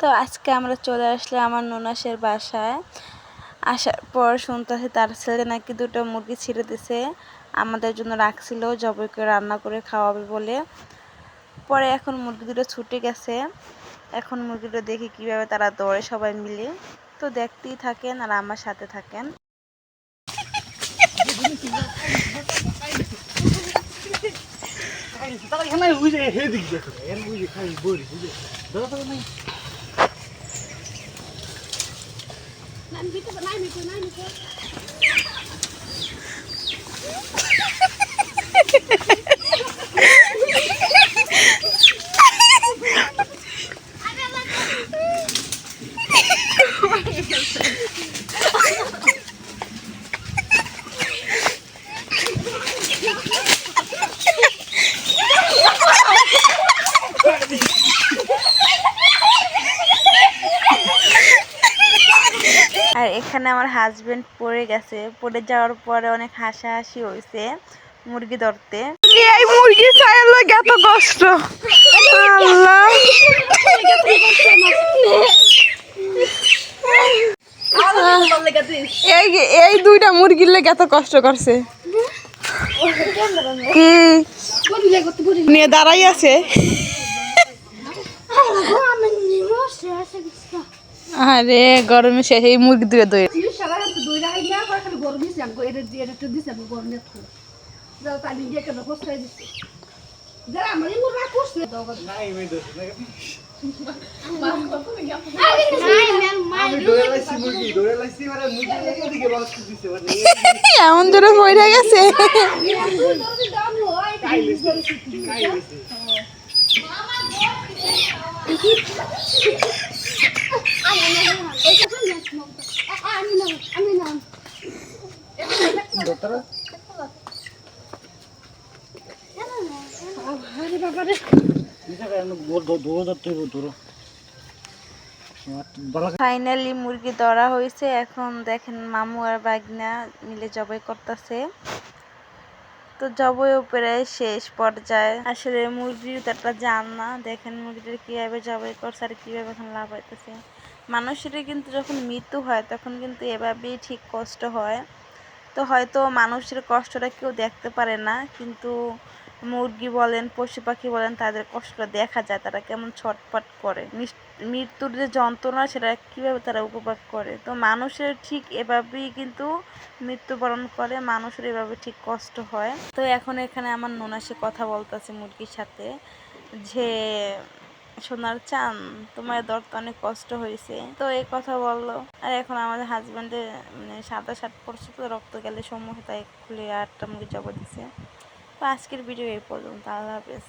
তো আজকে আমরা চলে আসলে আমার ননাসের বাসায় আসার পর শুনতেছি তার ছেলে নাকি দুটো মুরগি ছিঁড়ে দিছে আমাদের জন্য রাখছিল জবইকে রান্না করে খাওয়াবে বলে পরে এখন মুরগি দুটো ছুটে গেছে এখন মুরগিটা দেখি কীভাবে তারা দৌড়ে সবাই মিলে তো দেখতেই থাকেন আর আমার সাথে থাকেন তারা এখানে বুঝে হে দিক দেখো এর বুঝে খাই বড়ি বুঝে দাদা তো নাই আর এখানে আমার হাজবেন্ড পড়ে গেছে। পড়ে যাওয়ার পরে অনেক হাসাহাসি হয়েছে মুরগি ধরতে। এই মুরগি ছাড়লো এত কষ্ট? আল্লাহ। এই এই দুইটা মুরগির লেগে এত কষ্ট করছে। কি? নিয়ে দাঁড়াই আছে। আরে গরমে শেষ এই মুরগি দুয়ে দুয়ে নাই মে দোষ আমি দৌড়ে লাইছি মুরগি দৌড়ে লাইছি মানে মুরগি এদিকে বাস দিছে মানে এমন জোরে পড়ে গেছে ফাইনালি মুরগি ধরা হয়েছে। এখন দেখেন মামু আর বাগনা মিলে জবাই করতেছে। তো জবাই উপরে শেষ পর্যায়ে। আসলে মুরগির তো একটা জান না। দেখেন মুরগিটার কীভাবে জবাই করছে আর কীভাবে এখন লাভ হইতেছে। মানুষের কিন্তু যখন মৃত্যু হয় তখন কিন্তু এভাবেই ঠিক কষ্ট হয়। তো হয়তো মানুষের কষ্টটা কেউ দেখতে পারে না, কিন্তু মুরগি বলেন, পশু পাখি বলেন, তাদের কষ্টটা দেখা যায়, তারা কেমন ছটফট করে। মৃত্যুর যে যন্ত্রণা, সেটা কীভাবে তারা উপভোগ করে? তো মানুষের ঠিক এভাবেই কিন্তু মৃত্যুবরণ করে, মানুষের এভাবে ঠিক কষ্ট হয়। তো এখন এখানে আমার ননাসে কথা বলতেছে মুরগির সাথে, যে সোনার চান। তোমার দরতে অনেক কষ্ট হয়েছে। তো এই কথা বলল। আর এখন আমাদের হাজব্যান্ডে মানে সাদা শার্ট পরছে তো, রক্ত গেলে সমূহ তাই খুলে আটটা মুখে জবা দিছে। তো আজকের ভিডিও এই পর্যন্ত। আল্লাহ হাফেজ।